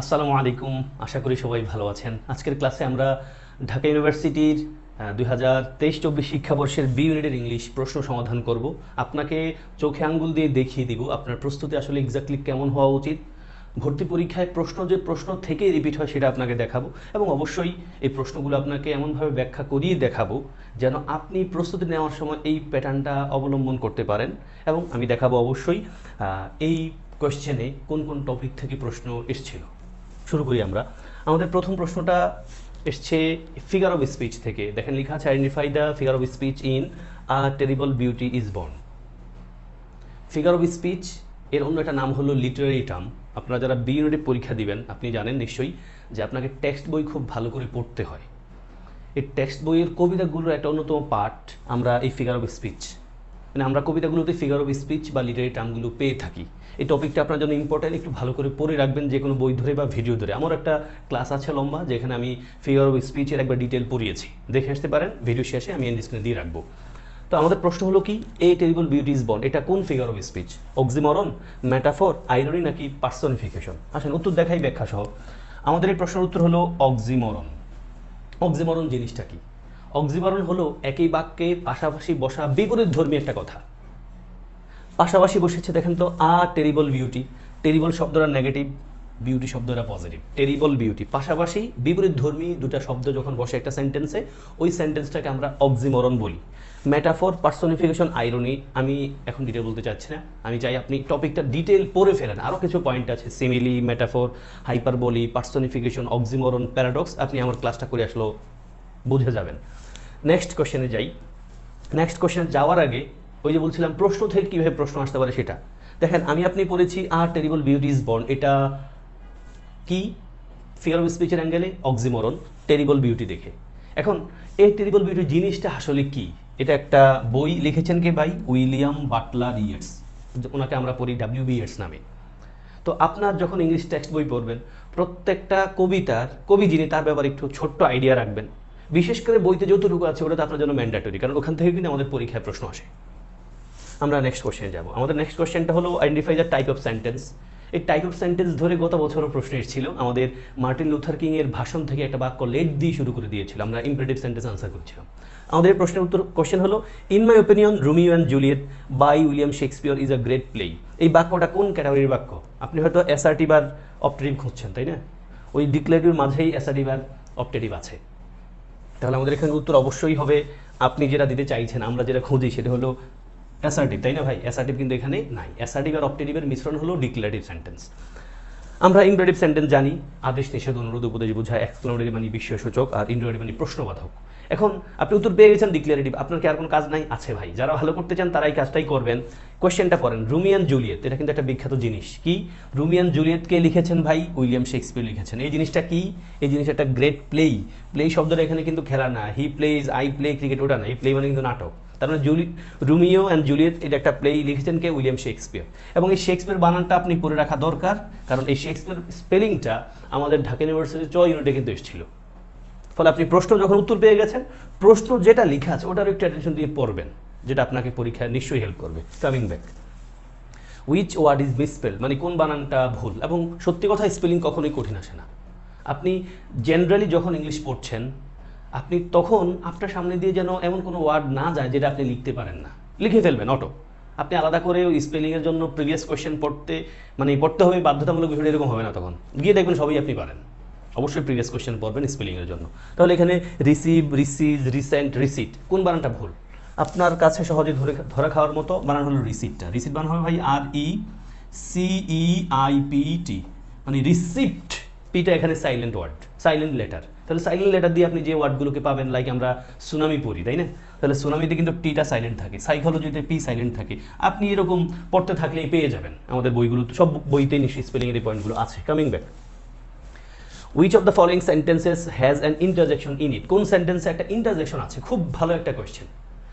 আসসালামু আলাইকুম, আশা করি সবাই ভালো আছেন। আজকের ক্লাসে আমরা ঢাকা ইউনিভার্সিটির দুই হাজার তেইশ চব্বিশ শিক্ষাবর্ষের বি ইউনিটের ইংলিশ প্রশ্ন সমাধান করব। আপনাকে চোখে আঙ্গুল দিয়ে দেখিয়ে দিব আপনার প্রস্তুতি আসলে এক্স্যাক্টলি কেমন হওয়া উচিত। ভর্তি পরীক্ষায় প্রশ্ন যে প্রশ্ন থেকেই রিপিট হয় সেটা আপনাকে দেখাবো এবং অবশ্যই এই প্রশ্নগুলো আপনাকে এমনভাবে ব্যাখ্যা করিয়ে দেখাবো যেন আপনি প্রস্তুতি নেওয়ার সময় এই প্যাটার্নটা অবলম্বন করতে পারেন এবং আমি দেখাবো অবশ্যই এই কোয়েশ্চেনে কোন কোন টপিক থেকে প্রশ্ন এসেছিল। শুরু করি আমরা। আমাদের প্রথম প্রশ্নটা এসছে ফিগার অফ স্পিচ থেকে। দেখেন লেখা আছে identify the figure of speech in a terrible beauty is born figure of speech এর অন্য একটা নাম হলো লিটারারি টার্ম আপনারা যারা বি ইউনিটে পরীক্ষা দিবেন, আপনি জানেন নিশ্চয়ই যে আপনাকে টেক্সট বই খুব ভালো করে পড়তে হয়। এই টেক্সট বইয়ের কবিতাগুলোর একটা অন্যতম পার্ট আমরা এই ফিগার অফ স্পিচ মানে আমরা কবিতাগুলোতে ফিগার অফ স্পিচ বা লিটারি টার্মগুলো পেয়ে থাকি। এই টপিকটা আপনার জন্য ইম্পর্টেন্ট একটু ভালো করে পড়ে রাখবেন যে কোনো বই ধরে বা ভিডিও ধরে। আমার একটা ক্লাস আছে লম্বা, যেখানে আমি ফিগার অফ স্পিচের একবার ডিটেল পড়িয়েছি। দেখে আসতে পারেন ভিডিও শেষে আমি এন্ড স্ক্রিনে দিয়ে রাখব। তো আমাদের প্রশ্ন হলো কি এ টেরিবল বিউটি ইজ বন্ড এটা কোন figure of speech oxymoron metaphor irony নাকি পার্সনিফিকেশন আসেন, উত্তর দেখাই ব্যাখ্যা সহ আমাদের এই প্রশ্নের উত্তর হলো অক্সিমরন অক্সিমরন জিনিসটা কি? অক্সিমরন হলো একই বাক্যে পাশাপাশি বসা বিপরীত ধর্মী একটা কথা। পাশাপাশি বসেছে, দেখেন তো, আ, টেরিবল বিউটি। টেরিবল শব্দটা নেগেটিভ, বিউটি শব্দটা পজিটিভ। Terrible beauty. পাশাপাশি বিপরীত ধর্মী দুটা শব্দ যখন বসে একটা সেন্টেন্সে, ওই সেন্টেন্সটাকে আমরা অক্সিমরন বলি। মেটাফর পার্সোনিফিকেশন, আইরনি, আমি এখন ডিটেল বলতে চাচ্ছি না। আমি চাই আপনি টপিকটা ডিটেল পড়ে ফেলেন। আরও কিছু পয়েন্ট আছে simile metaphor hyperbole personification oxymoron paradox আপনি আমার ক্লাসটা করে আসলো বুঝে যাবেন। নেক্সট কোশ্চেনে যাই। নেক্সট কোশ্চেনে যাওয়ার আগে ওই যে বলছিলাম, প্রশ্ন থেকে কীভাবে প্রশ্ন আসতে পারে সেটা। দেখেন, আমি আপনি পড়েছি আর টেরিবল বিউটি ইজ বর্ন এটা কি? ফিগার অফ স্পিচের অ্যাঙ্গেলে অক্সিমরন টেরিবল বিউটি দেখে। এখন এই টেরিবল বিউটি জিনিসটা আসলে কি? এটা একটা বই লিখেছেন কে ভাই? উইলিয়াম বাটলার ইয়েটস ওনাকে আমরা পড়ি ডাব্লিউ বি ইয়েটস নামে। তো আপনার যখন ইংলিশ টেক্সট বই পড়বেন, প্রত্যেকটা কবিতার, কবি যিনি তার ব্যাপারে একটু ছোট্ট আইডিয়া রাখবেন। বিশেষ করে বইতে যতটুকু আছে, ওটা আপনার জন্য ম্যান্ডেটরি কারণ ওখান থেকে কিন্তু আমাদের পরীক্ষায় প্রশ্ন আসে। আমরা নেক্সট কোশ্চেনে যাব। আমাদের নেক্সট কোশ্চেনটা হলো identify the type of sentence এই টাইপ অফ সেন্টেন্স ধরে গত বছরও প্রশ্ন এসেছিল আমাদের মার্টিন লুথার কিং এর ভাষণ থেকে একটা বাক্য লেট দিয়ে শুরু করে দিয়েছিল। আমরা ইম্পারেটিভ সেন্টেন্স আনসার করছিলাম। আমাদের প্রশ্নের উত্তর কোশ্চেন হলো in my opinion Romeo and Juliet by William Shakespeare is a great play এই বাক্যটা কোন ক্যাটাগরির বাক্য? আপনি হয়তো অ্যাসার্টিভ আর অপটেটিভ খুঁজছেন, তাই না? ওই ডিক্লেটিভ মাঝেই অ্যাসার্টিভ আর অপটেটিভ আছে। তাহলে আমাদের এখানে উত্তর অবশ্যই হবে, আপনি যেটা দিতে চাইছেন, আমরা যেটা খুঁজি সেটা হলো অ্যাসার্টিভ তাই না ভাই? অ্যাসার্টিভ কিন্তু এখানে নাই। অ্যাসার্টিভ আর অপটেটিভের মিশ্রণ হলো ডিক্লারেটিভ সেন্টেন্স আমরা ইনডারেটিভ সেন্টেন্স জানি, আদেশ, নিষেধ, অনুরোধ, উপদেশ বোঝায় এক্সপ্লোরেটিভ মানে বিশ্বাসূচক আর ইনডারেটিভ মানে প্রশ্নবাধক। এখন আপনি উত্তর পেয়ে গেছেন ডিক্লারেটিভ আপনার কি আর কোনো কাজ নাই? আছে ভাই, যারা ভালো করতে চান তারা এই কাজটাই করবেন। কোয়েশ্চেনটা করেন রুমিয়ান জুলিয়েত এটা কিন্তু একটা বিখ্যাত জিনিস। কি? রুমিয়ান জুলিয়েটকে লিখেছেন ভাই? উইলিয়াম শেক্সপিয়ার লিখেছেন। এই জিনিসটা কি? এই জিনিসটা একটা গ্রেট প্লেই প্লে শব্দটা এখানে কিন্তু খেলা না। He plays I play cricket ওটা না। এই প্লে মানে কিন্তু নাটক। তার মানে জুলি রুমিও অ্যান্ড জুলিয়েট এটা একটা প্লে লিখেছেন কে? William Shakespeare. এবং এই শেক্সপিয়ার বানানটা আপনি পড়ে রাখা দরকার, কারণ এই শেক্সপিয়ার স্পেলিংটা আমাদের ঢাকা ইউনিভার্সিটি চ ইউনিটে কিন্তু এসেছিল। ফলে আপনি প্রশ্ন যখন উত্তর পেয়ে গেছেন, প্রশ্ন যেটা লেখা আছে ওটার একটু অ্যাটেনশন দিয়ে পড়বেন, যেটা আপনাকে পরীক্ষায় নিশ্চয়ই হেল্প করবে। Coming back which word is misspell মানে কোন বানানটা ভুল? এবং সত্যি কথা স্পেলিং কখনোই কঠিন আসে না। আপনি জেনারেলি যখন ইংলিশ পড়ছেন, আপনি তখন আপনার সামনে দিয়ে যেন এমন কোনো ওয়ার্ড না যায় যেটা আপনি লিখতে পারেন না। লিখে ফেলবেন অটো আপনি আলাদা করে ওই স্পেলিংয়ের জন্য প্রিভিয়াস কোয়েশ্চেন পড়তে মানে পড়তে হবে, বাধ্যতামূলক বিষয়টা এরকম হবে না তখন। গিয়ে দেখবেন সবই আপনি পারেন। অবশ্যই প্রিভিয়াস কোয়েশ্চেন পড়বেন স্পেলিংয়ের জন্য। তাহলে এখানে রিসিভ রিসিভ রিসেন্ট রিসিট কোন বানানটা ভুল? আপনার কাছে সহজে ধরে, ধরা খাওয়ার মতো বানান হলো রিসিপ্টটা রিসিপ্ট বানান হবে ভাই আর ই সিই আই পি টি মানে রিসিপ্ট পিটা এখানে সাইলেন্ট ওয়ার্ড সাইলেন্ট লেটার তাহলে সাইলেন্ট লেটার দিয়ে আপনি যে ওয়ার্ডগুলোকে পাবেন লাইক আমরা সুনামি পড়ি, তাই না? তাহলে সুনামিতে কিন্তু টিটা সাইলেন্ট থাকে সাইকোলজিতে পি সাইলেন্ট থাকে। আপনি এরকম পড়তে থাকলেই পেয়ে যাবেন। আমাদের বইগুলো, সব বইতে নিশ্চয়ই স্পেলিংয়ের পয়েন্টগুলো আছে। Coming back which of the following sentences has an interjection in it কোন সেন্টেন্সে একটা ইন্টারজেকশন আছে? খুব ভালো একটা কোয়েশ্চেন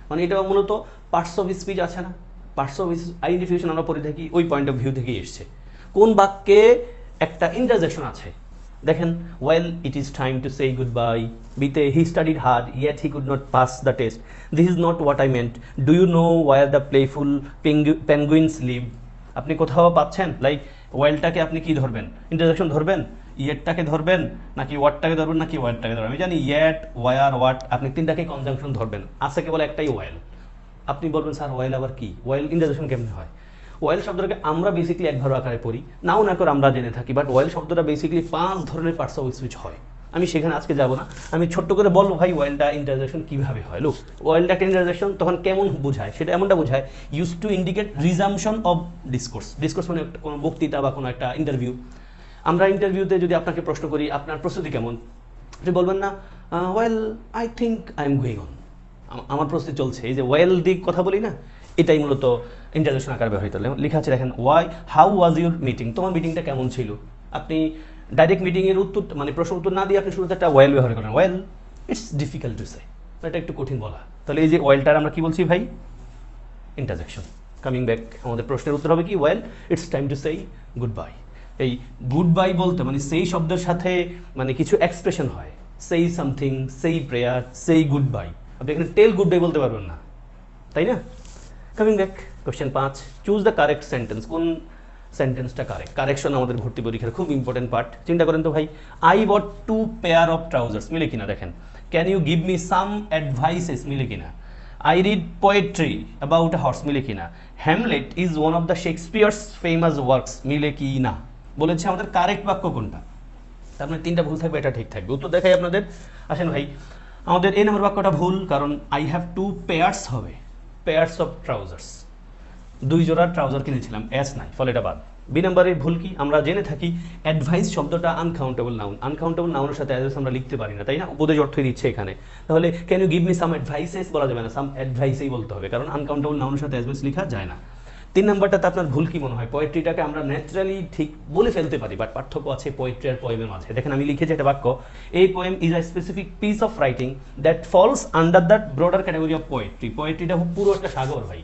মানে এটা মূলত পার্টস অফ স্পিচ আছে না? পার্টস অফ আইডেন্টিফিকেশন আমরা পড়ে থাকি, ওই পয়েন্ট অফ ভিউ থেকেই এসছে। কোন বাক্যে একটা ইন্টারজেকশন আছে? দেখেন well it is time to say goodbye বিতে he studied hard yet he could not pass the test this is not what I meant do you know where the playful penguins live আপনি কোথাও পাচ্ছেন? Like ওয়েলটাকে আপনি কি ধরবেন? Interjection ধরবেন? ইয়েটটাকে ধরবেন নাকি ওয়ার্ডটাকে ধরবেন নাকি ওয়ার্ডটাকে ধরবেন? আমি জানি ইয়েট, ওয়ার, ওয়াট, আপনি তিনটাকে কনজাংশন ধরবেন। আছে কেবল একটাই ওয়েল আপনি বলবেন, স্যার ওয়েল আবার কি? ওয়েল ইন্টারজেকশন কেমনে হয়? ওয়েল শব্দটাকে আমরা বেসিক্যালি এক ভাবে আকারে পড়ি। নাও না করে আমরা জেনে থাকি বাট ওয়েল শব্দটা বেসিক্যালি পাঁচ ধরনের পার্টস অফ স্পিচ হয়। আমি সেখানে আজকে যাব না। আমি ছোট্ট করে বলব, ভাই ওয়েলটা ইন্টারজেকশন কীভাবে হয়? লোক ওয়েলটা ইন্টারজেকশন তখন কেমন বোঝায়? সেটা এমনটা বোঝায় use to indicate resumption of discourse discourse মানে কোনো বক্তৃতা বা কোনো একটা ইন্টারভিউ আমরা ইন্টারভিউতে যদি আপনাকে প্রশ্ন করি, আপনার প্রস্তুতি কেমন? আপনি বলবেন না well I think I am going on আমার প্রস্তুতি চলছে। এই যে ওয়েল দিক কথা বলি না, এটাই মূলত ইন্টারজেকশন আকারে ব্যবহৃত লেখা আছে, দেখেন why how was your meeting তোমার মিটিংটা কেমন ছিল? আপনি ডাইরেক্ট মিটিংয়ের উত্তর মানে প্রশ্ন উত্তর না দিয়ে আপনি শুরুতে একটা ওয়েল ব্যবহার করেন well it's difficult to say এটা একটু কঠিন বলা। তাহলে এই যে ওয়েলটার আমরা কি বলছি ভাই? ইন্টারজেকশন কামিং ব্যাক আমাদের প্রশ্নের উত্তর হবে কি? Well it's time to say goodbye এই গুড বাই বলতে মানে সেই শব্দের সাথে মানে কিছু এক্সপ্রেশন হয়। সেই সামথিং সেই প্রেয়ার সেই গুড বাই আপনি এখানে টেল গুড বাই বলতে পারবেন না। তাই না? কামিং ব্যাক কোশ্চেন পাঁচ। চুজ দ্য কারেক্ট সেন্টেন্স কোন সেন্টেন্সটা কারেক্ট কারেকশন আমাদের ভর্তি পরীক্ষার খুব ইম্পর্টেন্ট পার্ট চিন্তা করেন তো ভাই। I bought two pair of trousers মিলে কিনা? দেখেন। Can you give me some advices মিলে কিনা? I read poetry about horse মিলে কিনা? Hamlet is one of the Shakespeare's famous works মিলে কি না বলেছে আমাদের কারেক্ট বাক্য কোনটা? তার মানে তিনটা ভুল থাকবে, এটা ঠিক থাকবে। উত্তর দেখাই আপনাদের। আসেন ভাই, আমাদের এই নম্বর বাক্যটা ভুল, কারণ আই হ্যাভ টু পেয়ার্স হবে। পেয়ার্স অফ ট্রাউজার্স দুই জোড়া ট্রাউজার কিনেছিলাম এস নাই, ফলে এটা বাদ। বি নাম্বারের ভুল কি? আমরা জেনে থাকি অ্যাডভাইস শব্দটা আনকাউন্টেবল নাউন আনকাউন্টেবল নাউনের সাথে অ্যাডভাইস আমরা লিখতে পারি না, তাই না? উপদেশ অর্থই দিচ্ছে এখানে। তাহলে can you give me some advices বলা যাবে না সাম অ্যাডভাইসেই বলতে হবে, কারণ আনকাউন্টেবল নাউনের সাথে অ্যাডভাইস লেখা যায় না। তিন নাম্বারটাতে আপনার ভুল কি মনে হয়? পোয়েট্রিটাকে আমরা ন্যাচারালি ঠিক বলে ফেলতে পারি বাট পার্থক্য আছে পোয়েট্রি আর পোয়েমের মাঝে। দেখেন, আমি লিখেছি একটা বাক্য, এই poem is a specific piece of writing that falls under that broader category of poetry পোয়েট্রিটা পুরো একটা সাগর ভাই।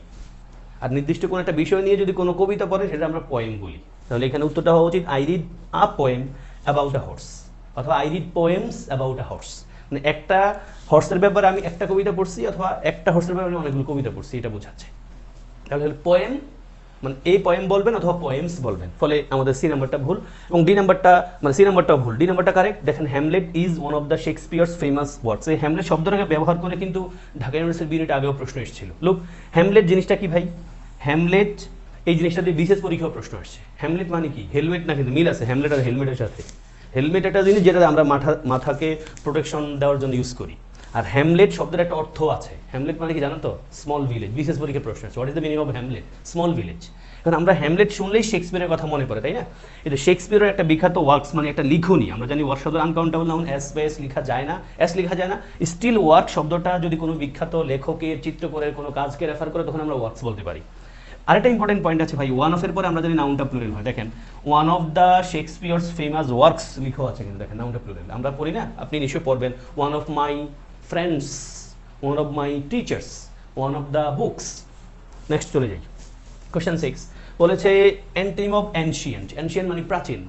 আর নির্দিষ্ট কোনো একটা বিষয় নিয়ে যদি কোনো কবিতা পড়ে, সেটা আমরা পোয়েম বলি। তাহলে এখানে উত্তরটা হওয়া উচিত I read a poem about a horse অথবা I read poems about a horse মানে একটা হর্সের ব্যাপারে আমি একটা কবিতা পড়ছি, অথবা একটা হর্সের ব্যাপারে আমি অনেকগুলো কবিতা পড়ছি, এটা বোঝাচ্ছে। তাহলে পোয়েম মানে এই পয়েম বলবেন অথবা পয়েমস বলবেন। ফলে আমাদের সি নাম্বারটা ভুল এবং ডি নাম্বারটা মানে সি নাম্বারটা ভুল। ডি নাম্বারটা কারেক্ট দেখেন Hamlet is one of the Shakespeare's famous words এই হ্যামলেট শব্দটাকে ব্যবহার করে কিন্তু ঢাকা ইউনিভার্সিটির বিউনিট আগেও প্রশ্ন এসেছিল। লোক হ্যামলেট জিনিসটা কি ভাই? হ্যামলেট এই জিনিসটা দিয়ে বিশেষ পরীক্ষাও প্রশ্ন আসছে। হ্যামলেট মানে কি? হেলমেট না কিন্তু মিল আছে হ্যামলেট আর হেলমেটের সাথে। হেলমেট একটা জিনিস যেটা আমরা মাথা, মাথাকে প্রোটেকশন দেওয়ার জন্য ইউজ করি। আর হ্যামলেট শব্দের একটা অর্থ আছে। হ্যামলেট মানে কি জানো তো? স্মল ভিলেজ বিশেষ পরীক্ষার প্রশ্ন আছে। What is the meaning of hamlet small village কারণ আমরা হ্যামলেট শুনলেই শেক্সপিয়ারের কথা মনে পড়ে, তাই না? কিন্তু শেক্সপিয়ারের একটা বিখ্যাত ওয়ার্কস মানে একটা লিখনি, আমরা জানি ওয়ার্ক শব্দ আনকাউন্টেবল নাউন এস বা এস লেখা যায় না এস লেখা যায় না স্টিল ওয়ার্ক শব্দটা যদি কোনো বিখ্যাত লেখকের, চিত্রকরের কোনো কাজকে রেফার করে, তখন আমরা ওয়ার্কস বলতে পারি। আরেকটা ইম্পর্টেন্ট পয়েন্ট আছে ভাই ওয়ান অফ এর পরে আমরা জানি নাউনটা প্লুরাল হয়। দেখেন one of the Shakespeare's famous works লিখো আছে কিন্তু, দেখেন নাউনটা প্লুরাল আমরা পড়ি না, আপনি নিশ্চয়ই পড়বেন one of my friends one of my teachers one of the books next চলে যাই। কোশ্চেন সিক্স বলেছে অ্যান্টিম অফ অ্যানশিয়েন্ট অ্যানশিয়েন্ট মানে প্রাচীন।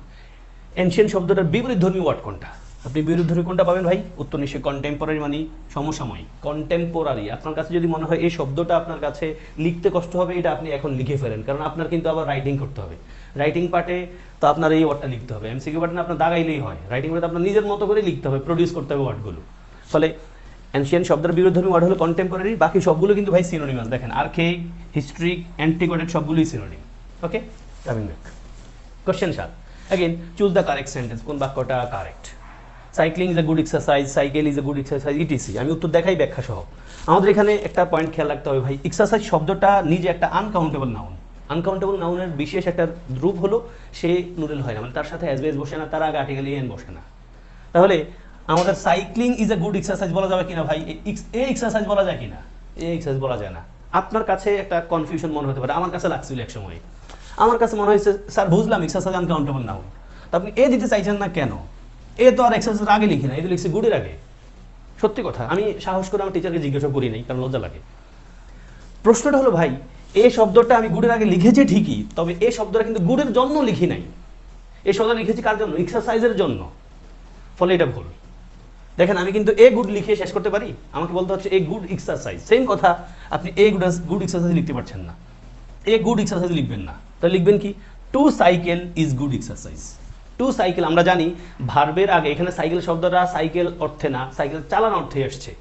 অ্যানশিয়েন্ট শব্দটার বিপরীত ধর্মী ওয়ার্ড কোনটা? আপনি বিরোধ ধর্মী কোনটা পাবেন ভাই? উত্তর নিশ্চয়ই কন্টেম্পোরারি মানে সমসাময়িক। কন্টেম্পোরারি আপনার কাছে যদি মনে হয় এই শব্দটা আপনার কাছে লিখতে কষ্ট হবে, এটা আপনি এখন লিখে ফেলেন। কারণ আপনার কিন্তু আবার রাইটিং করতে হবে। রাইটিং পার্টে তো আপনার এই ওয়ার্ডটা লিখতে হবে। এমসিকিউ পার্টে আপনার দাগাইলেই হয়। রাইটিং পার্টে আপনার নিজের মতো করে লিখতে হবে প্রডিউস করতে হবে ওয়ার্ডগুলো ফলে অ্যানশিয়ান শব্দের বিরোধী ওয়ার্ড হলো কন্টেম্পোরারি বাকি সবগুলো কিন্তু ভাই সিনোনিমাস দেখেন আর্কেইক হিস্ট্রিক অ্যান্টিকোয়েটেড সবগুলোই synonym okay coming back question সাত। Again choose the correct sentence কোন বাক্যটা correct cycling is a good exercise cycle is a good exercise etc আমি উত্তর দেখাই ব্যাখ্যা সহ। আমাদের এখানে একটা পয়েন্ট খেয়াল রাখতে হবে ভাই এক্সারসাইজ শব্দটা নিজে একটা আনকাউন্টেবল নাউন আনকাউন্টেবল নাউনের বিশেষ একটা রূপ হলো সে নুডেল হয় না মানে তার সাথে অ্যাজবেস বসে না তার আগে আর্টিকেল এন বসে না। তাহলে আমাদের cycling is a good exercise বলা যাবে কিনা ভাই? এ এক্সারসাইজ বলা যায় কিনা? এ এক্সারসাইজ বলা যায় না। আপনার কাছে একটা কনফিউশন মনে হতে পারে। আমার কাছে লাগছিল এক সময়। আমার কাছে মনে হয়েছে, স্যার, বুঝলাম এক্সারসাইজ আনকাউন্টেবল তা আপনি এ দিতে চাইছেন না কেন? এ তো আর এক্সারসাইজ আগে লিখি না এ তো লিখছি গুডের আগে। সত্যি কথা, আমি সাহস করে আমার টিচারকে জিজ্ঞাসা করি নাই, কারণ লজ্জা লাগে। প্রশ্নটা হলো, ভাই এই শব্দটা আমি গুডের আগে লিখেছি ঠিকই, তবে এই শব্দটা কিন্তু গুডের জন্য লিখি নাই। এই শব্দ লিখেছি কার জন্য? এক্সারসাইজের জন্য। ফলে এটা ভুল। দেখেন, আমি কিন্তু এ গুড লিখে শেষ করতে পারি? আমাকে বলতে হচ্ছে এ গুড এক্সারসাইজ সেম কথা, আপনি এ গুড গুড এক্সারসাইজ লিখতে পারছেন না। এ গুড এক্সারসাইজ লিখবেন না। তাহলে লিখবেন কি? To cycle is good exercise to cycle আমরা জানি ভার্বের আগে, এখানে সাইকেল শব্দটা সাইকেল অর্থে না সাইকেল চালানো অর্থে এসছে।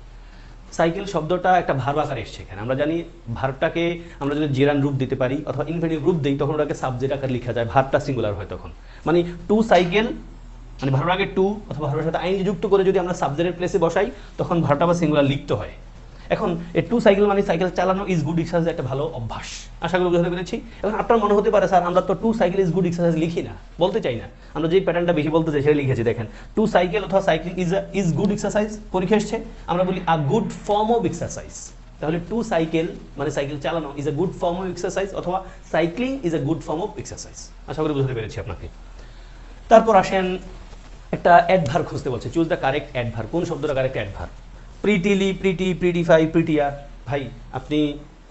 সাইকেল শব্দটা একটা ভার্ব আকারে এসছে এখানে। আমরা জানি ভার্বটাকে আমরা যদি জেরান রূপ দিতে পারি, অথবা ইনফিনিটিভ রূপ দিই, তখন ওটাকে সাবজেক্ট আকারে লেখা যায়। ভার্বটা সিঙ্গুলার হয় তখন। মানে টু সাইকেল মানে ভার্বের আগে টু অথবা ভার্বের সাথে আইন যুক্ত করে যদি আমরা সাবজেক্টের প্লেসে বসাই, তখন ভার্বটা বা সিঙ্গুলার লিখতে হয়। এখন এই টু সাইকেল মানে সাইকেল চালানো ইজ গুড এক্সারসাইজ একটা ভালো অভ্যাস। আশা করি বুঝতে পেরেছি? এখন আপনার মনে হতে পারে, স্যার, আমরা তো to cycle is good exercise লিখি না, বলতে চাই না। আমরা যে প্যাটার্নটা বেশি বলতে চাই, সেটা লিখেছি, দেখেন। টু সাইকেল অথবা cycle is is good exercise পরীক্ষা এসছে। আমরা বলি a good form of exercise তাহলে টু সাইকেল মানে সাইকেল চালানো is a good form of exercise অথবা cycling is a good form of exercise আশা করি বুঝতে পেরেছি আপনাকে। তারপর আসেন একটা অ্যাডভার খুঁজতে বলছে। চুজ দ্য কারেক্ট অ্যাডভার কোন শব্দটা কারেক্ট অ্যাডভার প্রিটিলি প্রিটি প্রিটিফাই প্রিটিয়ার ভাই, আপনি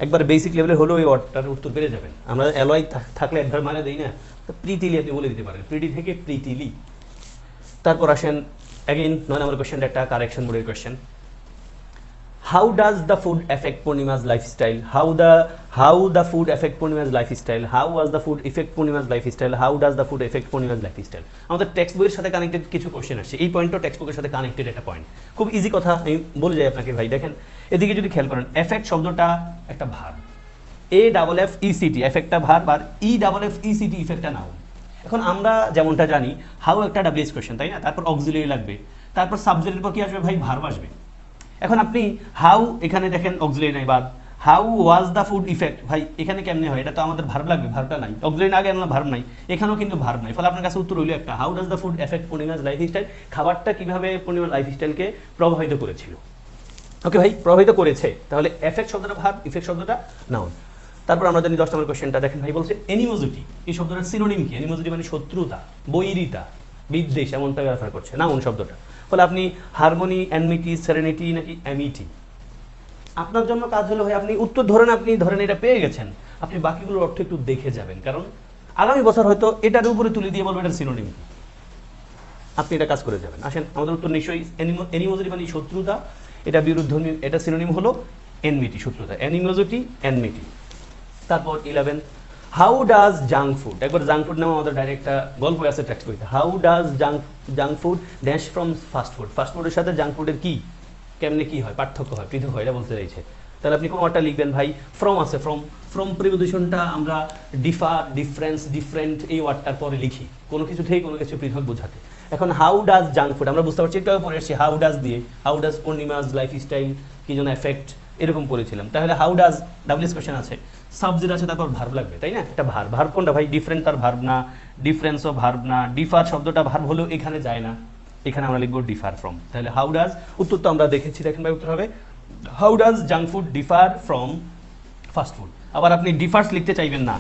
একবার বেসিক লেভেলে হলেও এই ওয়ার্ডটার উত্তর পেরে যাবেন। আমরা অ্যালয় থাকলে অ্যাডভার মানে দিই না। তো প্রিটিলি আপনি বলে দিতে পারেন। প্রিটি থেকে প্রিটিলি তারপর আসেন অ্যাগেন নয় নম্বর কোয়েশ্চেনটা একটা কারেকশন মোডের question how does the food affect Purnima's lifestyle? How the how the food affect Purnima's lifestyle? How was the food affect Purnima's lifestyle? How does the food affect Purnima's lifestyle? আমাদের text বইয়ের সাথে connected কিছু question আসছে। এই পয়েন্টও text বুকের সাথে connected একটা point খুব ইজি কথা, আমি বলে যাই আপনাকে ভাই। দেখেন, এদিকে যদি খেয়াল করেন এফেক্ট শব্দটা একটা ভার। এ ডাবল এফ ইসিটি এফেক্টটা ভার আর ই ডাবল এফ ইসিটি ইফেক্টটা নাও এখন আমরা যেমনটা জানি হাউ একটা ডাব্লিউএস কোশ্চেন তাই না? তারপর অক্সিলিয়ারি লাগবে। তারপর সাবজেক্টের পর কি আসবে ভাই? ভার্ব আসবে। এখন আপনি হাউ এখানে দেখেন অক্সিলারি নাই বাদ how was the food affect ভাই, এখানে কেমনে হয়? এটা তো আমাদের ভার্ব লাগবে ভার্বটা নাই। অক্সিলারি আগে গেলে ভার্ব নাই। এখানেও কিন্তু ভার্ব নাই। ফলে আপনার কাছে উত্তর হইল একটা how does the food affect Purnima's lifestyle খাবারটা কীভাবে পূর্ণিমার লাইফ স্টাইলকে প্রভাবিত করেছিল? ওকে ভাই, প্রভাবিত করেছে। তাহলে এফেক্ট শব্দটা ভার্ব ইফেক্ট শব্দটা নাউন তারপর আমরা জানি দশ নম্বর কোশ্চেনটা দেখেন ভাই বলছে এনিমোজিটি এই শব্দটার সিনোনিম কি? এনিমোজিটি মানে শত্রুতা, বৈরিতা, বিদ্বেষ, এমনটা ব্যবহার করছে না নাউন শব্দটা। ফলে আপনি হারমোনি অ্যানমিটি সেরেনিটি নাকি অ্যামিটি আপনার জন্য কাজ হলো ভাই, আপনি উত্তর ধরেন, আপনি ধরেন এটা পেয়ে গেছেন। আপনি বাকিগুলোর অর্থ একটু দেখে যাবেন। কারণ আগামী বছর হয়তো এটার উপরে তুলে দিয়ে বলব এটার সিনোনিম আপনি এটা কাজ করে যাবেন। আসেন, আমাদের উত্তর নিশ্চয়ই এনিমোজিটি মানে শত্রুতা। এটা বিরুদ্ধ এটা সিনোনিম হলো এনমিটি শত্রুতা। অ্যানিমোজিটি এনমিটি তারপর eleven how does junk food একবার জাঙ্ক ফুড নামে আমাদের ডাইরেক্ট গল্প আছে টেক্সট বইতে। How does junk junk food dash from fast food fast ফুডের সাথে জাঙ্ক ফুডের কী? কেমনে কী হয়? পার্থক্য হয়, পৃথক হয়, এটা বলতে চাইছে। তাহলে আপনি কোন ওয়ার্ডটা লিখবেন, ভাই ফ্রম আছে ফ্রম ফ্রম প্রিপোজিশনটা আমরা ডিফার ডিফারেন্স ডিফারেন্ট এই ওয়ার্ডটার পরে লিখি। কোনো কিছু থেকে কোনো কিছু পৃথক বোঝাতে। এখন হাউ ডাজ জাঙ্ক ফুড আমরা বুঝতে পারছি, একটু পরে এসেছি হাউ ডাজ দিয়ে how does Purnima's lifestyle কি যেন এফেক্ট এরকম পড়েছিলাম তাহলে হাউ ডাজ ডাব্লিউএস কোশ্চেন আছে। সাবজেক্ট আছে, তারপর ভার্ব লাগবে, তাই না? এটা ভার্ব ভার্ব কোনটা ভাই? ডিফারেন্ট তার ভার্ব না ডিফারেন্সও ভার্ব না ডিফার শব্দটা ভার্ব হলেও এখানে যায় না। এখানে আমরা লিখব ডিফার ফ্রম তাহলে হাউ ডাজ উত্তর তো আমরা দেখেছি, দেখেন ভাই উত্তর হবে। How does junk food differ from fast food আবার আপনি ডিফার্স লিখতে চাইবেন না,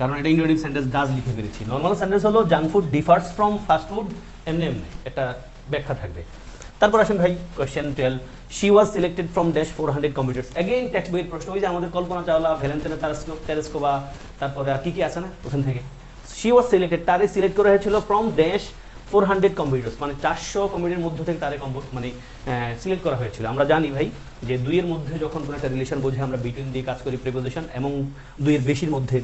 কারণ এটা ইন্ডিয়াটিভ সেন্টেন্স ডাজ লিখে ফেলেছি। নর্মাল সেন্টেন্স হলো junk food differs from fast food এমনি এমনি। একটা ব্যাখ্যা থাকবে। তারপর আসেন ভাই question twelve she was selected from dash four hundred computers again text বইয়ের প্রশ্ন, ওই যে আমাদের কল্পনা চাওলা ভ্যালেন্টিনা তারস্কো টেলিস্কোপা তারপরে আর কি কি আছে না ওখান থেকে? শি ওয়াজ সিলেক্টেড তারে সিলেক্ট করা হয়েছিল from dash four hundred computers মানে চারশো কম্পিউটারের মধ্য থেকে তারে মানে সিলেক্ট করা হয়েছিল। আমরা জানি ভাই যে দুইয়ের মধ্যে যখন কোনো একটা রিলেশন বোঝে, আমরা বিটুইন দিয়ে কাজ করি প্রিপোজিশন এবং দুইয়ের বেশির মধ্যে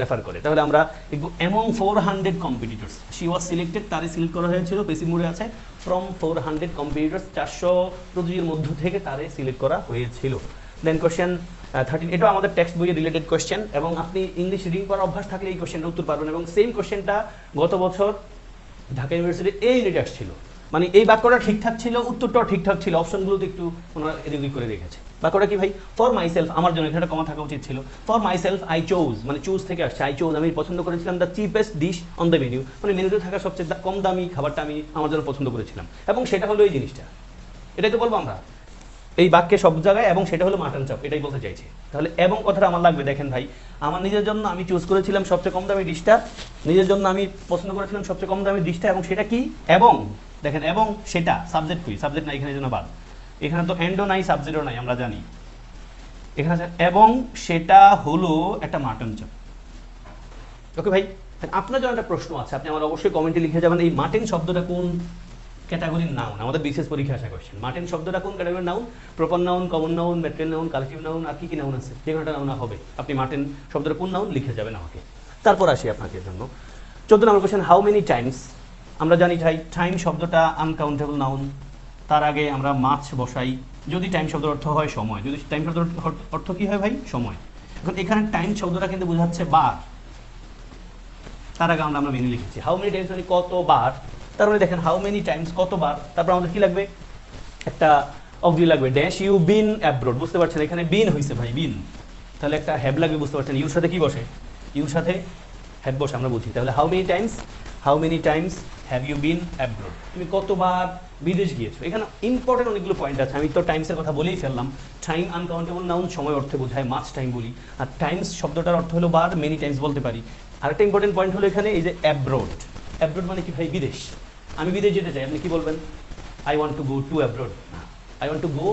রেফার করে। তাহলে আমরা দেখব among four hundred competitors she was selected তারে সিলেক্ট করা হয়েছিল মোড়ে আছে ফ্রম ফোর হান্ড্রেড কম্পিউটার চারশো প্রতিযোগীর মধ্য থেকে তারে সিলেক্ট করা হয়েছিল। দেন কোয়েশ্চেন থার্টিন এটাও আমাদের টেক্সট বইয়ের রিলেটেড কোয়েশ্চেন এবং আপনি ইংলিশ রিডিং করার অভ্যাস থাকলে এই কোয়েশ্চেনটা উত্তর পারবেন, এবং সেম কোয়েশ্চেনটা গত বছর ঢাকা ইউনিভার্সিটির এই ইউনিট আসছিল মানে এই বাক্যটা ঠিকঠাক ছিল, উত্তরটাও ঠিকঠাক ছিল, অপশনগুলোতে একটু ওনারা এদিক করে রেখেছে। বাক্যটা কি ভাই? ফর মাই সেলফ আমার জন্য, এখানে কমা থাকা উচিত ছিল। For my self I chose মানে চুজ থেকে আসছে। আই চোজ আমি পছন্দ করেছিলাম the cheapest dish on the menu মানে মেনুতে থাকা সবচেয়ে কম দামি খাবারটা আমি আমার জন্য পছন্দ করেছিলাম। এবং সেটা হলো এই জিনিসটা। এটাই তো বলব আমরা। এই বাক্যে সব জায়গায় এবং সেটা হলো মাটন চপ এটাই বলতে চাইছি। তাহলে এবং কথাটা আমার লাগবে, দেখেন ভাই। আমার নিজের জন্য আমি চুজ করেছিলাম সবচেয়ে কম দামি ডিশটা নিজের জন্য আমি পছন্দ করেছিলাম সবচেয়ে কম দামি ডিশটা এবং সেটা কি? এবং দেখেন, এবং সেটা সাবজেক্ট কি সাবজেক্ট নাই এখানে জন্য বাদ। এখানে তো এন্ডও নাই সাবজেক্টও নাই, আমরা জানি। এখানে এবং সেটা হলো একটা মাটন চপ। ওকে ভাই আপনার জন্য একটা প্রশ্ন আছে। আপনি আমার অবশ্যই কমেন্টে লিখে যাবেন, এই মার্টিন শব্দটা কোন ক্যাটাগরির নাউন আমাদের বিশেষ পরীক্ষা আসা কোয়েশ্চেন মার্টিন শব্দটা কোন ক্যাটাগরির noun proper noun common noun material noun collective noun আর কি কি নাউন আছে? যে কোনোটা নাউন হবে? আপনি মার্টিন শব্দটা কোন নাউন লিখে যাবেন আমাকে। তারপর আসি আপনাদের জন্য। চোদ্দ নম্বর কোয়েশ্চেন হাউ মেনি টাইমস আমরা জানি টাইম শব্দটা আনকাউন্টেবল নাউন তার আগে আমরা মাছ বসাই। যদি টাইম শব্দের অর্থ হয় সময়। যদি টাইম শব্দের অর্থ- কি হয় ভাই? সময়। এখন এখানে টাইম শব্দটা কিন্তু বোঝাচ্ছে বার। তার আগে আমরা আমরা মেনে লিখেছি। হাউ মেনি টাইমস মানে কতবার? তার মানে দেখেন হাউ মেনি টাইমস কতবার? তারপর আমাদের কি লাগবে? একটা অগ্রি লাগবে। ড্যাশ ইউ বিন অ্যাব্রোড বুঝতে পারছেন? এখানে বিন হয়েছে ভাই বিন তাহলে একটা হ্যাব লাগবে বুঝতে পারছেন? ইউর সাথে কি বসে? ইউর সাথে হ্যাব বসে, আমরা বুঝি। তাহলে how many times how many times have you been abroad তুমি কতবার বিদেশ গিয়েছো? এখানে ইম্পর্টেন্ট অনেকগুলো পয়েন্ট আছে। আমি তো টাইমসের কথা বলেই ফেললাম। টাইম আনকাউন্টেবল নাউন সময় অর্থে বোঝায় মাছ টাইম বলি। আর টাইমস শব্দটার অর্থ হলো বার মেনি টাইমস বলতে পারি। আরেকটা ইম্পর্টেন্ট পয়েন্ট হলো এখানে, এই যে অ্যাব্রোড অ্যাব্রোড মানে কি ভাই? বিদেশ। আমি বিদেশ যেতে চাই। আপনি কি বলবেন? I want to go to abroad I want to go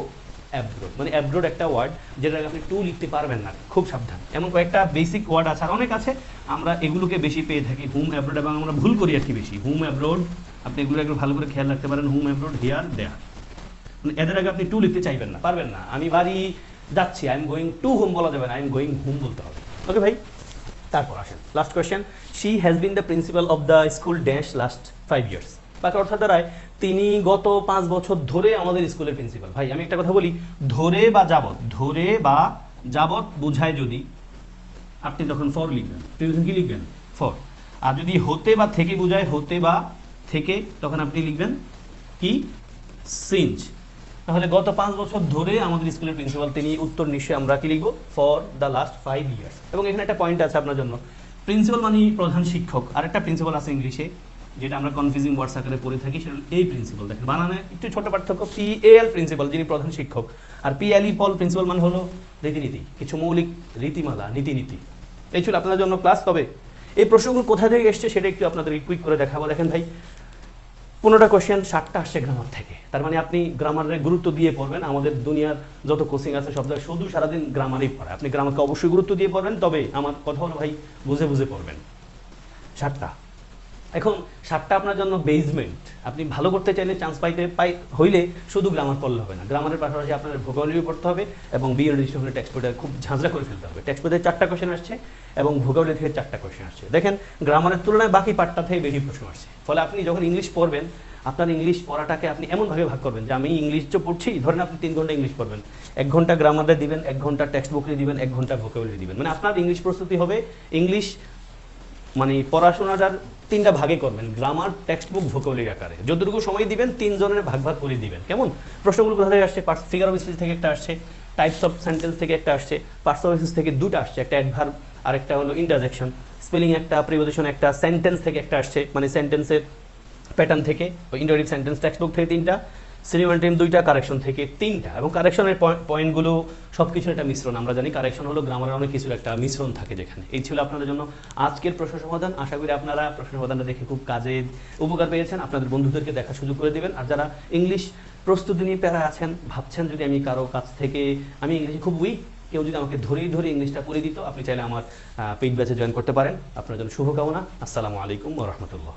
abroad মানে অ্যাব্রোড একটা ওয়ার্ড যেটা আপনি টু লিখতে পারবেন না, খুব সাবধান। এমন কয়েকটা বেসিক ওয়ার্ড আছে অনেক আছে, আমরা এগুলোকে বেশি পেয়ে থাকি হুম অ্যাব্রোড এবং আমরা ভুল করি আর কি বেশি। হুম অ্যাব্রোড আপনি এগুলো একটু ভালো করে খেয়াল রাখতে পারেন হুম অ্যাব্রোড হেয়ার দেয়ার মানে এদের আগে আপনি টু লিখতে চাইবেন না, পারবেন না। আমি বাড়ি যাচ্ছি I am going to home বলা যাবে না আই এম গোয়িং হোম বলতে হবে। ওকে ভাই? তারপর আসেন। Last question she has been the principal of the school dash last five years বাকি অর্থাৎ দাঁড়ায় তিনি গত পাঁচ বছর ধরে আমাদের স্কুলের প্রিন্সিপাল। ভাই, আমি একটা কথা বলি, ধরে বা যাবত ধরে বা যাবত বোঝায় যদি, আপনি তখন ফর লিখবেন। প্রিভিশন কি লিখবেন? ফর। আর যদি হতে বা থেকে বোঝায়, হতে বা থেকে, তখন আপনি লিখবেন কি? সিঞ্জ। তাহলে গত পাঁচ বছর ধরে আমাদের স্কুলের প্রিন্সিপাল, তিনি উত্তর নিশ্চয়ই আমরা কি লিখব? For the last five years. এবং এখানে একটা পয়েন্ট আছে আপনার জন্য। প্রিন্সিপাল মানে প্রধান শিক্ষক। আরেকটা প্রিন্সিপাল আছে ইংলিশে যেটা আমরা কনফিউজিং ওয়ার্ডস আকারে পড়ে থাকি, সেটা এই প্রিন্সিপাল দেখেন, বানানে একটু ছোট পার্থক্য পি এল প্রিন্সিপাল যিনি প্রধান শিক্ষক। আর পি এল ই পল প্রিন্সিপাল মানে হলো রীতিনীতি, কিছু মৌলিক রীতিমালা, নীতিনীতি। এই ছিল আপনাদের জন্য ক্লাস তবে এই প্রশ্নগুলো কোথা থেকে এসছে সেটা একটু আপনাদের কুইক করে দেখাবো। দেখেন ভাই, পনেরোটা কোশ্চেন ষাটটা আসছে গ্রামার থেকে। তার মানে আপনি গ্রামারের গুরুত্ব দিয়ে পড়বেন। আমাদের দুনিয়ার যত কোচিং আছে, সব জায়গায় শুধু সারাদিন গ্রামারেই পড়ে আপনি গ্রামারকে অবশ্যই গুরুত্ব দিয়ে পড়বেন, তবে আমার কথা হলো ভাই, বুঝে বুঝে পড়বেন। ষাটটা। এখন ষাটটা আপনার জন্য বেসমেন্ট আপনি ভালো করতে চাইলে চান্স পাইতে পাই, হইলে শুধু গ্রামার পড়লে হবে না। গ্রামারের পাশাপাশি আপনার ভোকাবুলারি পড়তে হবে এবং বিএড রেজিস্ট্রেশনের টেক্সট খুব ঝাঁঝরা করে ফেলতে হবে। টেক্সট চারটা কোশ্চেন আসছে এবং ভোকাবুলারি থেকে চারটা কোশ্চেন আসছে। দেখেন গ্রামারের তুলনায় বাকি পার্টটা থেকে বেশি প্রশ্ন আসছে। ফলে আপনি যখন ইংলিশ পড়বেন, আপনার ইংলিশ পড়াটাকে আপনি এমনভাবে ভাগ করবেন যে, আমি ইংলিশ তো পড়ছি, ধরেন আপনি তিন ঘণ্টা ইংলিশ পড়বেন। এক ঘণ্টা গ্রামারে দিবেন, এক ঘণ্টা টেক্সট বুকে দিবেন, এক ঘণ্টা ভোকাবুলারি দিবেন। মানে আপনার ইংলিশ প্রস্তুতি হবে ইংলিশ মানে পড়াশোনাটার তিনটা ভাগে করবেন, গ্রামার টেক্সট বুক ভোকাবুলারি আকারে। যতটুকু সময় দিবেন, তিনজনের ভাগ ভাগ করে দিবেন। কেমন? প্রশ্নগুলো কোথা থেকে আসছে? ফিগার অফ স্পিচ থেকে একটা আসছে টাইপস অফ সেন্টেন্স থেকে একটা আসছে পার্টস অফ স্পিচ থেকে দুটো আসছে, একটা অ্যাডভার্ব আর একটা হলো ইন্টারজেকশন স্পেলিং একটা প্রিপোজিশন একটা সেন্টেন্স থেকে একটা আসছে মানে সেন্টেন্সের প্যাটার্ন থেকে ইন্টারেটিভ সেন্টেন্স টেক্সট বুক থেকে তিনটা। সিনেমা টিম দুইটা কারেকশন থেকে তিনটা। এবং কারেকশনের পয়েন্টগুলো সব কিছুর একটা মিশ্রণ। আমরা জানি কারেকশন হলো গ্রামারের অনেক কিছুর একটা মিশ্রণ থাকে যেখানে। এই ছিল আপনাদের জন্য আজকের প্রশ্ন সমাধান। আশা করি আপনারা প্রশ্ন সমাধানটা দেখে খুব কাজে উপকার পেয়েছেন। আপনাদের বন্ধুদেরকে দেখা সুযোগ করে দেবেন। আর যারা ইংলিশ প্রস্তুতি নিয়ে প্যারা আছেন, ভাবছেন যদি আমি কারও কাছ থেকে, আমি ইংলিশে খুব উইক কেউ যদি আমাকে ধরেই ধরে ইংলিশটা করে দিত, আপনি চাইলে আমার পেইড ব্যাচে জয়েন করতে পারেন। আপনার জন্য শুভকামনা। আসসালামু আলাইকুম রহমতুল্লাহ।